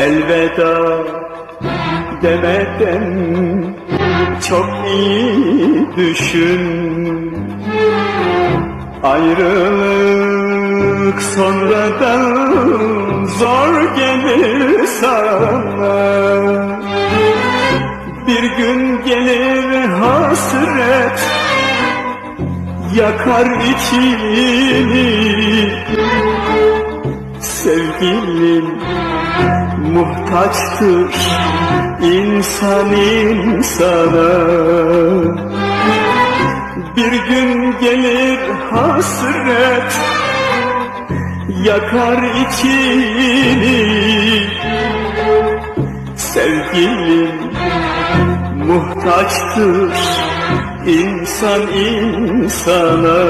elveda demeden çok iyi düşün. Ayrılık sonradan zor gelir sana. Bir gün gelir hasret yakar içini Sevgilim muhtaçtır insan insana. Bir gün gelir hasret yakar içini. Sevgilim muhtaçtır insan insana